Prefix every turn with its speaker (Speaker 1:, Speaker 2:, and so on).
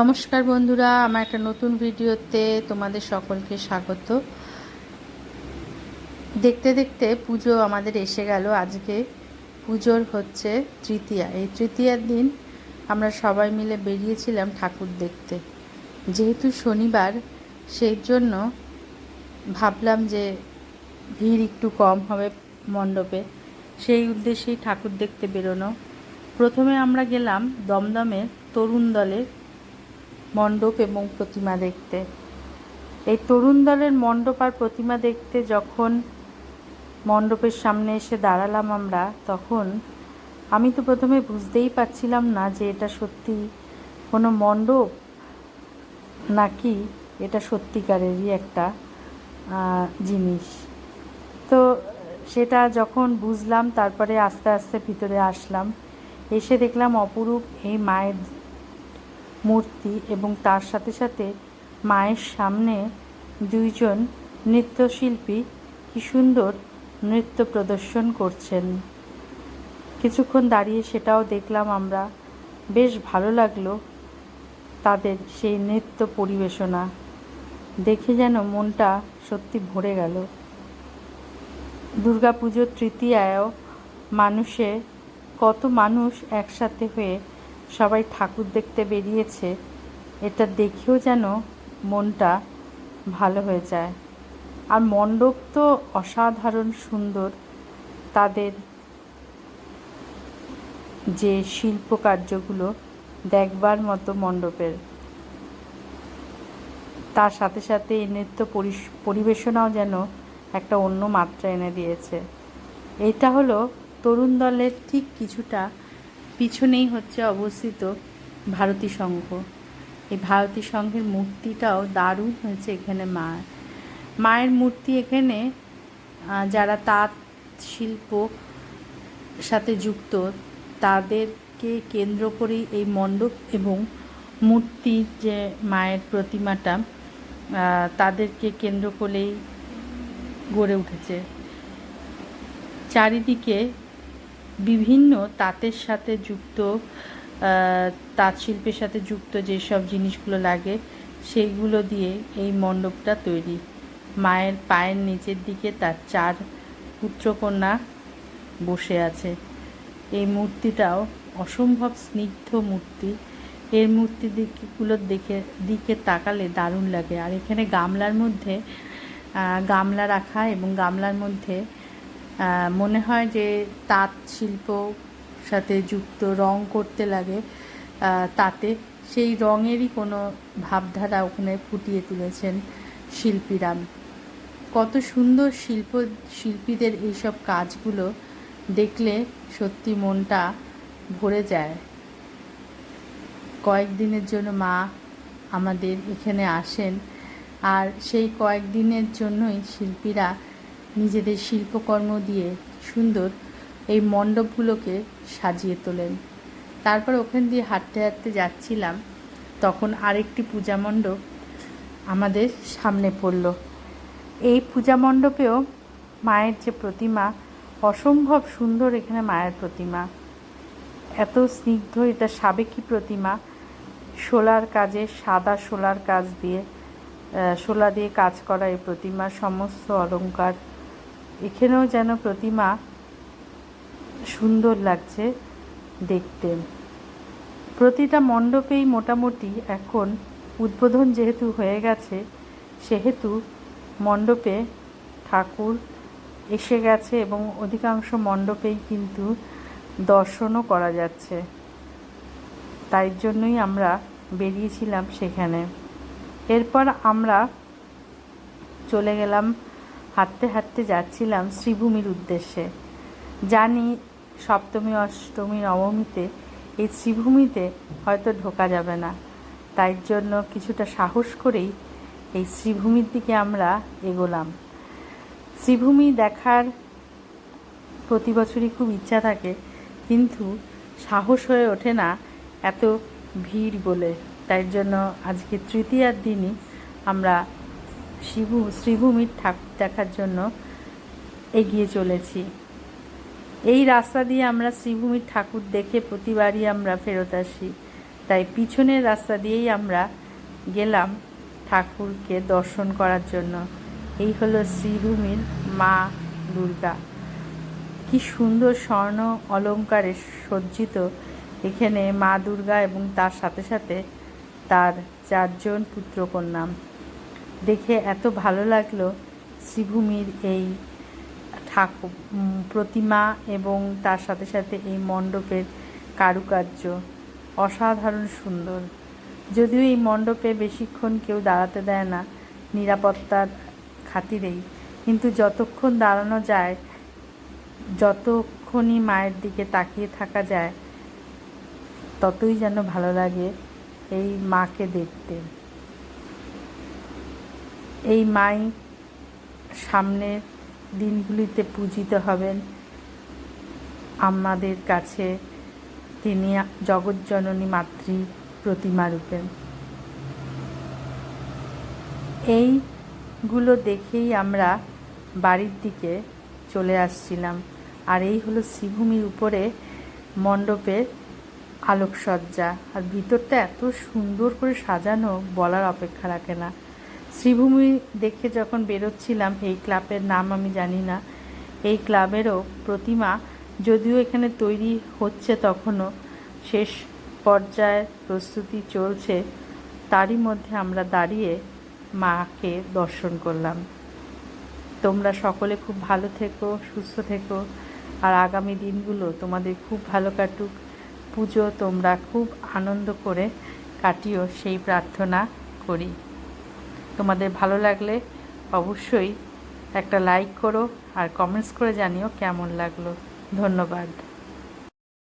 Speaker 1: নমস্কার বন্ধুরা, আমার একটা নতুন ভিডিওতে তোমাদের সকলকে স্বাগত। দেখতে দেখতে পুজো আমাদের এসে গেল। আজকে পুজোর হচ্ছে তৃতীয়া। এই তৃতীয়ার দিন আমরা সবাই মিলে বেরিয়েছিলাম ঠাকুর দেখতে। যেহেতু শনিবার, সেই জন্য ভাবলাম যে ভিড় একটু কম হবে মণ্ডপে। সেই উদ্দেশ্যেই ঠাকুর দেখতে বেরোনো। প্রথমে আমরা গেলাম দমদমের তরুণ দলের মণ্ডপ এবং প্রতিমা দেখতে। এই তরুণ দলের মণ্ডপ আর প্রতিমা দেখতে যখন মণ্ডপের সামনে এসে দাঁড়ালাম আমরা, তখন আমি তো প্রথমে বুঝতেই পারছিলাম না যে এটা সত্যি কোনো মণ্ডপ নাকি এটা সত্যিকারেরই একটা জিনিস। তো সেটা যখন বুঝলাম, তারপরে আস্তে আস্তে ভিতরে আসলাম। এসে দেখলাম অপরূপ এই মায়ের মূর্তি এবং তার সাথে সাথে মায়ের সামনে দুইজন নৃত্যশিল্পী কি সুন্দর নৃত্য প্রদর্শন করছেন। কিছুক্ষণ দাঁড়িয়ে সেটাও দেখলাম আমরা। বেশ ভালো লাগল তাদের সেই নৃত্য পরিবেশনা। দেখে যেন মনটা সত্যি ভরে গেল। দুর্গাপুজোর তৃতীয়ায়ও মানুষে কত মানুষ একসাথে হয়ে সবাই ঠাকুর দেখতে বেরিয়েছে, এটা দেখেও যেন মনটা ভালো হয়ে যায়। আর মণ্ডপ তো অসাধারণ সুন্দর। তাদের যে শিল্পকার্যগুলো দেখবার মতো মণ্ডপের। তার সাথে সাথে এই নৃত্য পরিবেশনাও যেন একটা অন্য মাত্রা এনে দিয়েছে। এটা হলো তরুণ দলের ঠিক কিছুটা পিছনেই হচ্ছে অবস্থিত ভারতী সংঘ। এই ভারতী সংঘের মূর্তিটাও দারুণ হয়েছে এখানে মা। মায়ের মূর্তি এখানে যারা তাঁত শিল্প সাথে যুক্ত, তাদেরকে কেন্দ্র করেই এই মণ্ডপ এবং মূর্তি যে মায়ের প্রতিমাটা তাদেরকে কেন্দ্র করেই গড়ে উঠেছে। চারিদিকে বিভিন্ন তাঁতের সাথে যুক্ত তাঁত শিল্পের সাথে যুক্ত যেসব জিনিসগুলো লাগে সেইগুলো দিয়ে এই মণ্ডপটা তৈরি। মায়ের পায়ের নিচের দিকে তার চার পুত্রকন্যা বসে আছে। এই মূর্তিটাও অসম্ভব স্নিগ্ধ মূর্তি। এর মূর্তি দিকগুলোর দেখে, দিকে তাকালে দারুণ লাগে। আর এখানে গামলার মধ্যে গামলা রাখা এবং গামলার মধ্যে মনে হয় যে তাঁত শিল্প সাথে যুক্ত রং করতে লাগে তাতে সেই রঙেরই কোনো ভাবধারা ওখানে ফুটিয়ে তুলেছেন শিল্পীরা। কত সুন্দর শিল্প, শিল্পীদের এইসব কাজগুলো দেখলে সত্যি মনটা ভরে যায়। কয়েকদিনের জন্য মা আমাদের এখানে আসেন, আর সেই কয়েকদিনের জন্যই শিল্পীরা নিজেদের শিল্পকর্ম দিয়ে সুন্দর এই মণ্ডপগুলোকে সাজিয়ে তোলেন। তারপর ওখান দিয়ে হাঁটতে হাঁটতে যাচ্ছিলাম, তখন আরেকটি পূজা মণ্ডপ আমাদের সামনে পড়ল। এই পূজা মণ্ডপেও মায়ের যে প্রতিমা, অসম্ভব সুন্দর এখানে মায়ের প্রতিমা। এত স্নিগ্ধ, এটা সাবেকি প্রতিমা শোলার কাজে, সাদা শোলার কাজ দিয়ে শোলা দিয়ে কাজ করা এই প্রতিমা, সমস্ত অলংকার এখানেও যেন প্রতিমা সুন্দর লাগছে দেখতে। প্রতিটা মণ্ডপেই মোটামুটি এখন উদ্বোধন যেহেতু হয়ে গেছে, সেহেতু মণ্ডপে ঠাকুর এসে গেছে এবং অধিকাংশ মণ্ডপেই কিন্তু দর্শনও করা যাচ্ছে। তাই জন্যই আমরা বেরিয়েছিলাম সেখানে। এরপর আমরা চলে গেলাম হাঁটতে হাঁটতে যাচ্ছিলাম শ্রীভূমির উদ্দেশ্যে। জানি সপ্তমী, অষ্টমী, নবমীতে এই শ্রীভূমিতে হয়তো ঢোকা যাবে না। তাই জন্য কিছুটা সাহস করেই এই শ্রীভূমির দিকে আমরা এগোলাম। শ্রীভূমি দেখার প্রতি বছরই খুব ইচ্ছা থাকে, কিন্তু সাহস হয়ে ওঠে না এত ভিড় বলে। তাই জন্য আজকে তৃতীয়ার দিনই আমরা শিবু, শ্রীভূমির ঠাকুর দেখার জন্য এগিয়ে চলেছি। এই রাস্তা দিয়ে আমরা শ্রীভূমির ঠাকুর দেখে প্রতিবারই আমরা ফেরত আসি। তাই পিছনের রাস্তা দিয়েই আমরা গেলাম ঠাকুরকে দর্শন করার জন্য। এই হলো শ্রীভূমির মা দুর্গা। কি সুন্দর স্বর্ণ অলঙ্কারে সজ্জিত এখানে মা দুর্গা এবং তার সাথে সাথে তার চারজন পুত্রকন্যা। দেখে এত ভালো লাগল শ্রীভূমির এই ঠাকুর প্রতিমা এবং তার সাথে সাথে এই মণ্ডপের কারুকার্য। অসাধারণ সুন্দর। যদিও এই মণ্ডপে বেশিক্ষণ কেউ দাঁড়াতে দেয় না, নিরাপত্তার খাতিরেই। কিন্তু যতক্ষণ দাঁড়ানো যায়, যতক্ষণই মায়ের দিকে তাকিয়ে থাকা যায়, ততই যেন ভালো লাগে এই মাকে দেখতে। এই মাই সামনের দিনগুলিতে পূজিত হবেন। আমাদের কাছে তিনি জগজ্জননী মাতৃ প্রতিমা রূপে। এইগুলো দেখেই আমরা বাড়ির দিকে চলে আসছিলাম। আর এই হলো শ্রীভূমির উপরে মণ্ডপের আলোকসজ্জা। আর ভিতরটা এত সুন্দর করে সাজানো বলার অপেক্ষা রাখে না। শ্রীভূমি দেখে যখন বেরোচ্ছিলাম, এই ক্লাবের নাম আমি জানি না। এই ক্লাবেরও প্রতিমা যদিও এখানে তৈরি হচ্ছে তখনও, শেষ পর্যায়ের প্রস্তুতি চলছে, তারই মধ্যে আমরা দাঁড়িয়ে মাকে দর্শন করলাম। তোমরা সকলে খুব ভালো থেকো, সুস্থ থেকো, আর আগামী দিনগুলো তোমাদের খুব ভালো কাটুক। পুজো তোমরা খুব আনন্দ করে কাটিও, সেই প্রার্থনা করি। তোমাদের ভালো লাগলে অবশ্যই একটা লাইক করো আর কমেন্টস করে জানিও কেমন লাগল। ধন্যবাদ।